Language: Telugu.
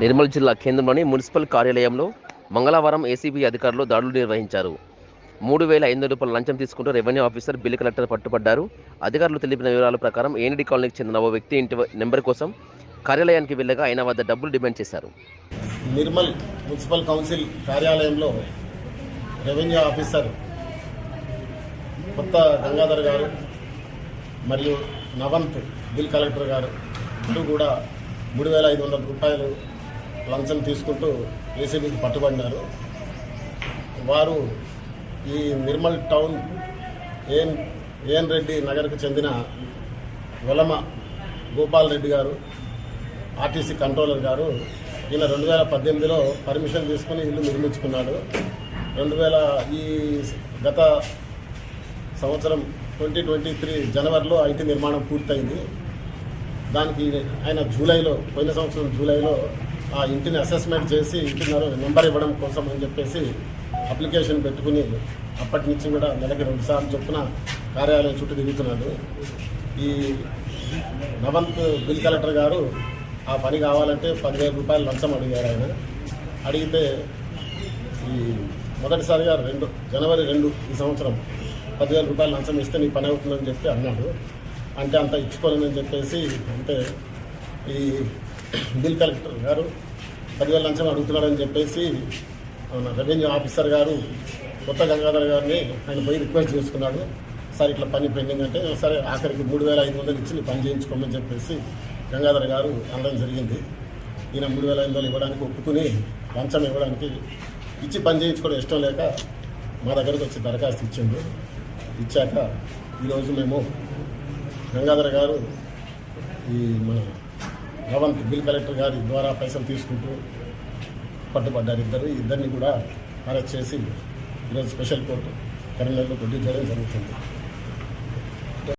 నిర్మల్ జిల్లా కేంద్రంలోని మున్సిపల్ కార్యాలయంలో మంగళవారం ఏసీబీ అధికారులు దాడులు నిర్వహించారు. మూడు వేల ఐదు రూపాయల లంచం తీసుకుంటూ రెవెన్యూ ఆఫీసర్ బిల్ కలెక్టర్ పట్టుబడ్డారు. అధికారులు తెలిపిన వివరాల ప్రకారం ఏనిడి కాలనీకి చెందిన ఓ వ్యక్తి ఇంటి నెంబర్ కోసం కార్యాలయానికి వెళ్ళగా ఆయన వద్ద డబ్బులు డిమాండ్ చేశారు. నిర్మల్ మున్సిపల్ కౌన్సిల్ కార్యాలయంలో రెవెన్యూ ఆఫీసర్ కొత్త గంగాధర్ గారు మరియు నవంత్ బిల్ కలెక్టర్ గారు కూడా మూడు వేల ఐదు వందల రూపాయలు లంచం తీసుకుంటూ ఏసీబీకి పట్టుబడినారు. వారు ఈ Nirmal town N N Reddy నగర్కు చెందిన వెలమ గోపాల్ రెడ్డి గారు ఆర్టీసీ కంట్రోలర్ గారు ఈయన రెండు వేల పద్దెనిమిదిలో పర్మిషన్ తీసుకుని ఇల్లు నిర్మించుకున్నాడు. రెండు వేల ఈ గత సంవత్సరం ట్వంటీ ట్వంటీ త్రీ జనవరిలో ఐటీ నిర్మాణం పూర్తయింది. దానికి ఆయన జూలైలో పోయిన సంవత్సరం జూలైలో ఆ ఇంటిని అసెస్మెంట్ చేసి ఇంటి నెంబర్ ఇవ్వడం కోసం అని చెప్పేసి అప్లికేషన్ పెట్టుకుని అప్పటి నుంచి కూడా నెలకి రెండుసార్లు చొప్పున కార్యాలయం చుట్టూ తిరుగుతున్నాడు. ఈ నవంత్ బిల్ కలెక్టర్ గారు ఆ పని కావాలంటే పదివేల రూపాయలు లంచం అడిగారు ఆయన. అడిగితే ఈ మొదటిసారిగా రెండు జనవరి రెండు ఈ సంవత్సరం పదివేల రూపాయలు లంచం ఇస్తే నీ పని అవుతుందని చెప్పి అన్నాడు. అంటే అంత ఇచ్చుకోలేదని చెప్పేసి అంటే ఈ బిల్ కలెక్టర్ గారు పదివేల లంచం అడుగుతున్నాడని చెప్పేసి మన రెవెన్యూ ఆఫీసర్ గారు కొత్త గంగాధర్ గారిని ఆయన పోయి రిక్వెస్ట్ చేసుకున్నాడు. సార్ ఇట్లా పని పెండింగ్ అంటే సరే ఆఖరికి మూడు వేల ఐదు వందలు ఇచ్చి పని చేయించుకోమని చెప్పేసి గంగాధర్ గారు అనడం జరిగింది. ఈయన మూడు వేల ఐదు వందలు ఇవ్వడానికి ఒప్పుకుని లంచం ఇవ్వడానికి ఇచ్చి పని చేయించుకోవడం ఇష్టం లేక మా దగ్గరకు వచ్చి దరఖాస్తు ఇచ్చిండు. ఇచ్చాక ఈరోజు మేము గంగాధర్ గారు ఈ మన రవంత్ బిల్ కలెక్టర్ గారి ద్వారా పైసలు తీసుకుంటూ పట్టుబడ్డారు ఇద్దరు. ఇద్దరిని కూడా అరెస్ట్ చేసి ఈరోజు స్పెషల్ కోర్టు కరీంనగర్లో ప్రొడ్యూస్ చేయడం జరుగుతుంది.